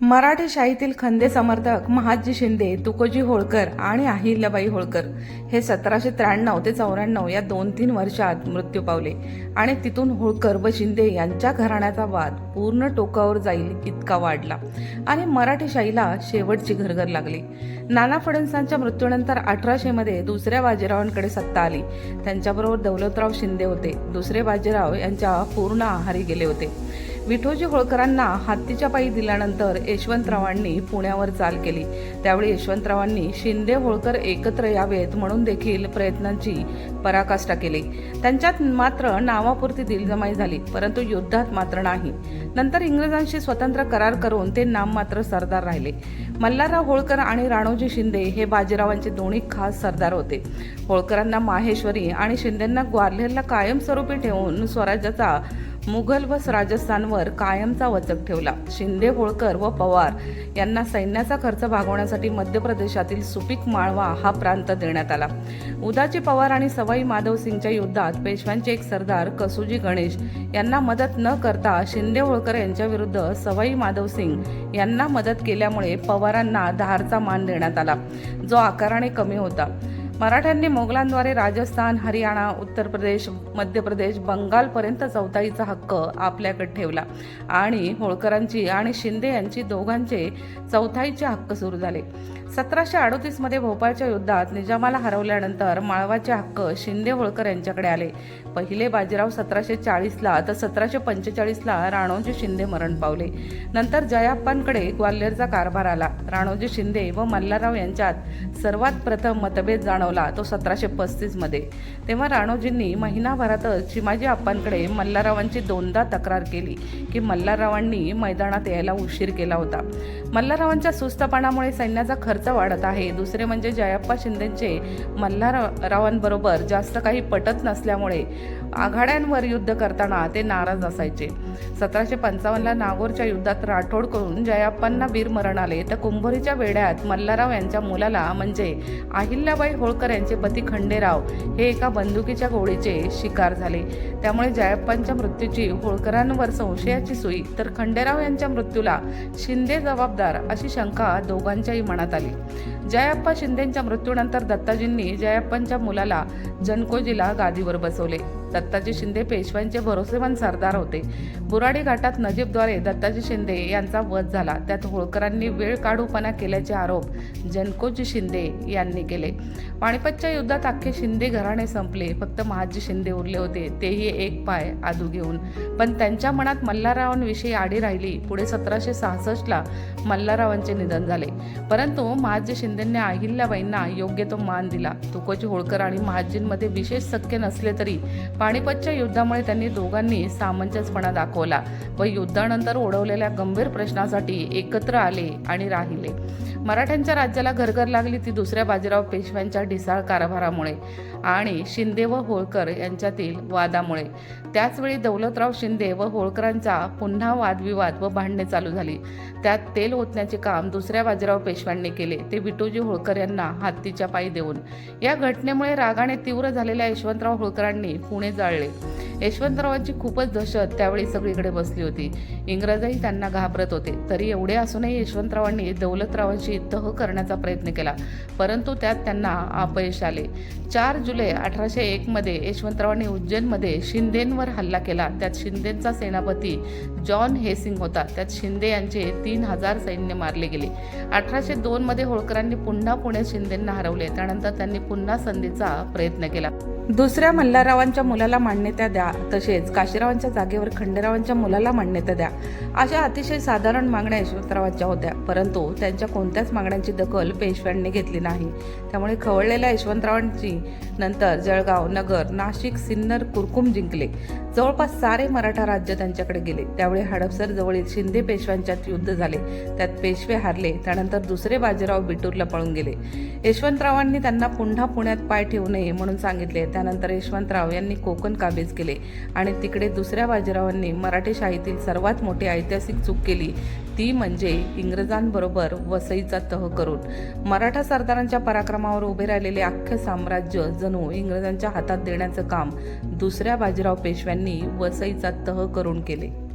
मराठी शाहीतील खंदे समर्थक महाजी शिंदे तुकोजी होळकर आणि अहिल्याबाई होळकर हे सतराशे त्र्याण्णव ते चौऱ्याण्णव या दोन तीन वर्षात मृत्यू पावले आणि तिथून होळकर व शिंदे यांच्या घराण्याचा वाद पूर्ण टोकावर जाईल इतका वाढला आणि मराठी शाहीला शेवटची घरघर लागली. नाना फडणसांच्या मृत्यूनंतर अठराशेमध्ये दुसऱ्या बाजीरावांकडे सत्ता आली. त्यांच्याबरोबर दौलतराव शिंदे होते. दुसरे बाजीराव यांच्या पूर्ण आहारी गेले होते. विठोजी होळकरांना हत्तीच्या पायी दिल्यानंतर यशवंतरावांनी पुण्यावर चाल केली. त्यावेळी यशवंतरावांनी शिंदे होळकर एकत्र यावेत म्हणून देखील प्रयत्नांची पराकाष्ठा केली. त्यांच्यात मात्र नावापुरती दिलजमाई झाली परंतु युद्धात मात्र नाही. नंतर इंग्रजांशी स्वतंत्र करार करून ते नाम मात्र सरदार राहिले. मल्हारराव होळकर आणि राणोजी शिंदे हे बाजीरावांचे दोन्ही खास सरदार होते. होळकरांना माहेश्वरी आणि शिंदेंना ग्वाल्हेरला कायमस्वरूपी ठेवून स्वराज्याचा मुघल व राजस्थानवर कायमचा वचक ठेवला. शिंदे होळकर व पवार यांना सैन्याचा खर्च भागवण्यासाठी मध्य प्रदेशातील सुपीक माळवा हा प्रांत देण्यात आला. उदाचे पवार आणि सवाई माधव सिंगच्या युद्धात पेशव्यांचे एक सरदार कसुजी गणेश यांना मदत न करता शिंदे होळकर यांच्याविरुद्ध सवाई माधव सिंग यांना मदत केल्यामुळे पवारांना धारचा मान देण्यात आला. जो आकाराने कमी होता. मराठ्यांनी मोगलांद्वारे राजस्थान हरियाणा उत्तर प्रदेश मध्य प्रदेश बंगालपर्यंत चौथाईचा हक्क आपल्याकडे ठेवला. आणि होळकरांची आणि शिंदे यांची दोघांचे चौथाईचे हक्क सुरू झाले. सतराशे अडोतीसमध्ये भोपाळच्या युद्धात निजामाला हरवल्यानंतर माळवाचे हक्क शिंदे होळकर यांच्याकडे आले. पहिले बाजीराव सतराशे चाळीसला तर सतराशे पंचेचाळीसला राणोजी शिंदे मरण पावले. नंतर जयाप्पांकडे ग्वाल्हेरचा कारभार आला. राणोजी शिंदे व मल्हारराव यांच्यात सर्वात प्रथम मतभेद जाणवला तो सतराशे पस्तीसमध्ये तेव्हा राणोजींनी महिनाभरातच चिमाजी आप्पांकडे मल्हाररावांची दोनदा तक्रार केली की मल्हाररावांनी मैदानात यायला उशीर केला होता. मल्हाररावांच्या सुस्तपणामुळे सैन्याचा खर्च वाढत आहे. दुसरे म्हणजे जयाप्पा शिंदेचे मल्हाररावांबरोबर जास्त काही पटत नसल्यामुळे आघाड्यांवर युद्ध करताना ते नाराज असायचे. सतराशे पंचावन्नला नागोरच्या युद्धात राठोडकडून जयाप्पांना वीरमरण आले तर कुंभोरीच्या वेढ्यात मल्हारराव यांच्या मुलाला म्हणजे अहिल्याबाई होळकर यांचे पती खंडेराव हे एका बंदुकीच्या गोळीचे शिकार झाले. त्यामुळे जयाप्पांच्या मृत्यूची होळकरांवर संशयाची सुई तर खंडेराव यांच्या मृत्यूला शिंदे जबाबदार अशी शंका दोघांच्याही मनात आली. जयाप्पा शिंदेच्या मृत्यूनंतर दत्ताजींनी जयाप्पांच्या मुलाला जनकोजीला गादीवर बसवले. दत्ताजी शिंदे पेशव्यांचे भरोसेमंद सरदार होते. बुराडी घाटात नजीबद्वारे दत्ताजी शिंदे यांचा वध झाला. त्यात होळकरांनी वेळ काढूपणा केल्याचे आरोप जनकोजी शिंदे यांनी केले. पाणीपतच्या युद्धात अख्खे शिंदे घराणे संपले. फक्त महाजी शिंदे उरले होते. तेही एक पाय आदू घेऊन. पण त्यांच्या मनात मल्हाररावांविषयी आडी राहिली. पुढे सतराशे सहासष्टला मल्हाररावांचे निधन झाले. परंतु महाजी शिंदेंनी अहिल्याबाईंना योग्य तो मान दिला. तुकोजी होळकर आणि महाजींमध्ये विशेष सख्य नसले तरी पाणीपतच्या युद्धामुळे त्यांनी दोघांनी सामंजस्यपणा दाखवला व युद्धानंतर ओढवलेल्या गंभीर प्रश्नासाठी एकत्र आले आणि राहिले. मराठ्यांच्या राज्याला घरघर लागली ती दुसऱ्या बाजीराव पेशव्यांच्या ढिसाळ कारभारामुळे आणि शिंदे व होळकर यांच्यातील वादामुळे. त्याचवेळी दौलतराव शिंदे व होळकरांचा पुन्हा वादविवाद व भांडणे चालू झाली. त्यात तेल ओतण्याचे काम दुसऱ्या बाजीराव पेशव्यांनी केले ते विटोजी होळकर यांना हत्तीच्या पायी देऊन. या घटनेमुळे रागाने तीव्र झालेल्या यशवंतराव होळकरांनी पुणे जाळले. यशवंतरावांची खूपच दहशत त्यावेळी सगळीकडे बसली होती. इंग्रजही त्यांना घाबरत होते. तरी एवढे असूनही यशवंतरावांनी दौलतरावांशी तह करण्याचा प्रयत्न केला. परंतु त्यात त्यांना अपयश आले. चार जुलै अठराशे एकमध्ये यशवंतरावांनी उज्जैनमध्ये शिंदेंवर हल्ला केला. त्यात शिंदेंचा सेनापती जॉन हेसिंग होता. त्यात शिंदे यांचे तीन हजार सैन्य मारले गेले. अठराशे दोनमध्ये होळकरांनी पुन्हा पुण्यात शिंदेंना हरवले. त्यानंतर त्यांनी पुन्हा संधीचा प्रयत्न केला. दुसऱ्या मल्हाररावांच्या मुलाला मान्यता द्या. तसेच काशीरावांच्या जागेवर खंडेरावांच्या मुलाला मान्यता द्या. अशा अतिशय साधारण मागण्या यशवंतरावांच्या होत्या. परंतु त्यांच्या कोणत्याच मागण्यांची दखल पेशव्यांनी घेतली नाही. त्यामुळे खवळलेल्या यशवंतरावांची नंतर जळगाव नगर नाशिक सिन्नर कुरकुम जिंकले. जवळपास सारे मराठा राज्य त्यांच्याकडे गेले. त्यावेळी हडपसर जवळील शिंदे पेशव्यांच्यात युद्ध झाले. त्यात पेशवे हारले. त्यानंतर दुसरे बाजीराव बिटूरला पळून गेले. यशवंतरावांनी त्यांना पुन्हा पुण्यात पाय ठेवू नये म्हणून सांगितले. त्यानंतर यशवंतराव यांनी कोकण काबीज केले. आणि तिकडे दुसऱ्या बाजीरावांनी मराठी शाहीतील सर्वात मोठी ऐतिहासिक चूक केली. ती म्हणजे इंग्रजांबरोबर वसईचा तह करून. मराठा सरदारांच्या पराक्रमावर उभे राहिलेले अख्खे साम्राज्य जणू इंग्रजांच्या हातात देण्याचं काम दुसऱ्या बाजीराव पेशव्यांनी वसईचा तह करून केले.